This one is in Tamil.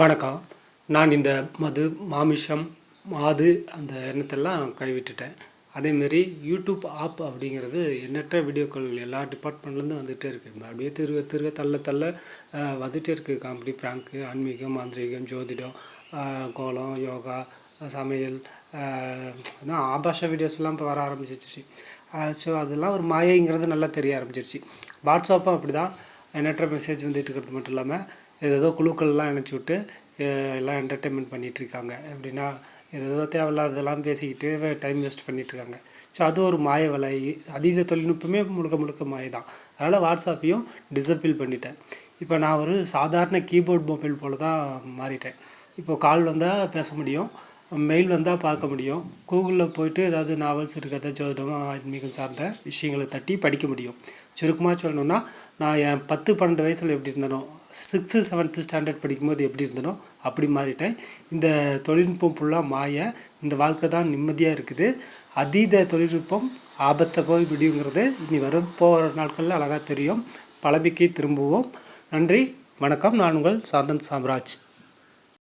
வணக்கம். நான் இந்த மது மாமிஷம் மாது அந்த எண்ணத்தெல்லாம் கைவிட்டுட்டேன். அதேமாரி யூடியூப் ஆப் அப்படிங்கிறது எண்ணற்ற வீடியோக்கள் எல்லா டிபார்ட்மெண்ட்லேருந்து வந்துகிட்டே இருக்குது அப்படியே திருக திருக தள்ள தள்ள வந்துகிட்டே இருக்குது காமெடி ப்ராங்க்கு ஆன்மீகம் மாந்திரீகம் ஜோதிடம் கோலம் யோகா சமையல் இன்னும் ஆபாஷ வீடியோஸ்லாம் இப்போ வர ஆரம்பிச்சிருச்சு. ஸோ அதெல்லாம் ஒரு மாயைங்கிறது நல்லா தெரிய ஆரம்பிச்சிருச்சு. வாட்ஸ்அப்பும் அப்படி தான் எண்ணற்ற மெசேஜ் வந்துட்டு இருக்கிறது மட்டும் இல்லாமல் ஏதேதோ குழுக்கள்லாம் இணைச்சி விட்டு எல்லாம் என்டர்டெயின்மெண்ட் பண்ணிகிட்டு இருக்காங்க. எப்படின்னா ஏதேதோ தேவையில்லாததெல்லாம் பேசிக்கிட்டு டைம் வேஸ்ட் பண்ணிட்டு இருக்காங்க. ஸோ அது ஒரு மாய வலை. அதீத தொழில்நுட்பமே முழுக்க முழுக்க மாய தான் அதனால் வாட்ஸ்அப்பையும் டிசப்பிள் பண்ணிட்டேன். இப்போ நான் ஒரு சாதாரண கீபோர்ட் மொபைல் போல் தான் மாறிட்டேன். இப்போது கால் வந்தால் பேச முடியும். மெயில் வந்தால் பார்க்க முடியும். கூகுளில் போயிட்டு ஏதாவது நாவல்ஸ் இருக்கிறத ஜோதிடம் ஆன்மீகம் சார்ந்த விஷயங்களை தட்டி படிக்க முடியும். சுருக்கமாக சொல்லணும்னா நான் என் பத்து பன்னெண்டு வயசில் எப்படி இருந்தனோ சிக்ஸ்த்து செவன்த்து ஸ்டாண்டர்ட் படிக்கும்போது எப்படி இருந்தனோ அப்படி மாறிட்டேன். இந்த தொழில்நுட்பம் ஃபுல்லாக மாய இந்த வாழ்க்கை தான் நிம்மதியாக இருக்குது. அதீத தொழில்நுட்பம் ஆபத்தை போய் விடியுங்கிறது இனி வரும். போகிற நாட்களில் அழகாக தெரியும். பழமைக்கு திரும்புவோம். நன்றி வணக்கம். நான் உங்கள் சாந்தன் சாம்ராஜ்.